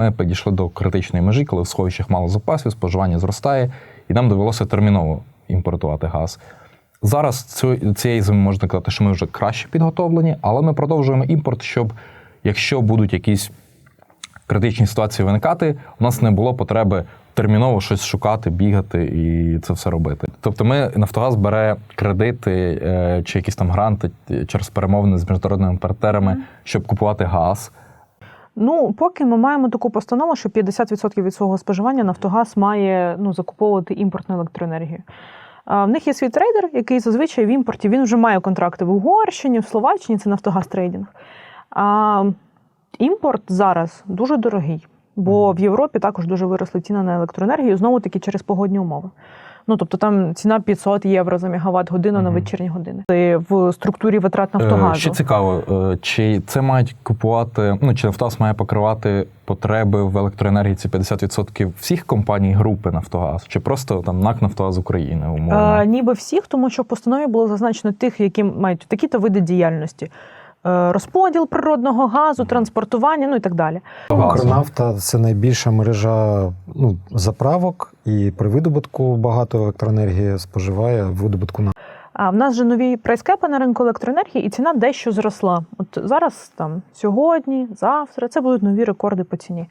Ми підійшли до критичної межі, коли в сховищах мало запасів, споживання зростає, і нам довелося терміново імпортувати газ. Зараз цієї зими можна казати, що ми вже краще підготовлені, але ми продовжуємо імпорт, щоб якщо будуть якісь критичні ситуації виникати, у нас не було потреби терміново щось шукати, бігати і це все робити. Тобто, ми Нафтогаз бере кредити е, чи якісь там гранти е, через перемовини з міжнародними партнерами, щоб купувати газ. Ну, поки ми маємо таку постанову, що 50% від свого споживання Нафтогаз має ну, закуповувати імпортну електроенергію. В них є свій трейдер, який зазвичай в імпорті він вже має контракти в Угорщині, в Словаччині, це Нафтогаз трейдинг. А імпорт зараз дуже дорогий, бо в Європі також дуже виросли ціни на електроенергію, знову таки через погодні умови. Ну, тобто там ціна 500 євро за мегаватт годину на вечірні години. Це в структурі витрат Е, Нафтогазу. Ще цікаво, е, чи це мають купувати, ну чи Нафтогаз має покривати потреби в електроенергії ці 50% всіх компаній групи Нафтогаз, чи просто там НАК Нафтогаз України, умовно? Е, ніби всіх, тому що в постанові було зазначено тих, які мають такі-то види діяльності. Е, Розподіл природного газу, транспортування, ну і так далі. Укрнафта це найбільша мережа ну, заправок, і при видобутку багато електроенергії споживає видобутку на. А в нас же нові прайскепи на ринку електроенергії, і ціна дещо зросла. От зараз там сьогодні, завтра це будуть нові рекорди по ціні.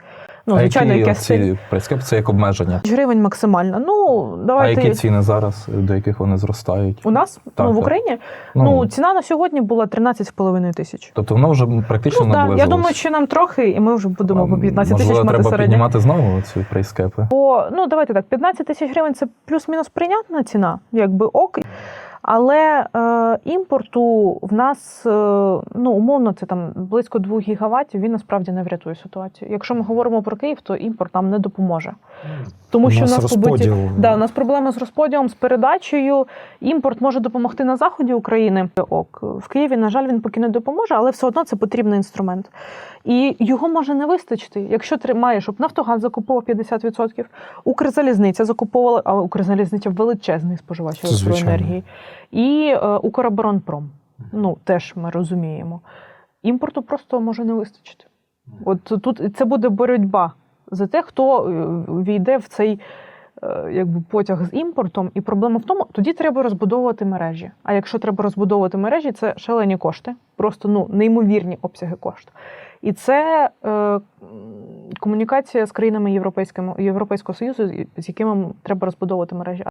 Ну, звичайно, які яке ці прескеп це як обмеження? гривень максимально. Ну, А які ціни зараз, до яких вони зростають? у нас Так, ну, в. Україні ну, ціна на сьогодні була 13,5 тисяч. Тобто воно вже практично Ну, так, я думаю, що нам трохи, і ми вже будемо по 15 тисяч мати треба середньо. піднімати знову ці прайскепи? Бо ну давайте так, 15 тисяч гривень це плюс-мінус прийнятна ціна, якби ок. Але е, імпорту в нас е, ну умовно це там близько 2 гігаваттів. Він насправді не врятує ситуацію. Якщо ми говоримо про Київ, то імпорт нам не допоможе. Тому У що нас в нас побуті да, у нас проблеми з розподілом, з передачею. Імпорт може допомогти на заході України. Ок в Києві, на жаль, він поки не допоможе, але все одно це потрібний інструмент. І його може не вистачити. Якщо тримає, щоб Нафтогаз закуповував 50%, Укрзалізниця закуповувала, а Укрзалізниця величезний споживач електроенергії. І е, Укроборонпром. Ну теж ми розуміємо. Імпорту просто може не вистачити. От тут це буде боротьба за те, хто е, війде в цей е, якби потяг з імпортом. І проблема в тому, тоді треба розбудовувати мережі. А якщо треба розбудовувати мережі, це шалені кошти, просто ну неймовірні обсяги коштів. І це е, комунікація з країнами Європейського Союзу, з- з якими треба розбудовувати мережі.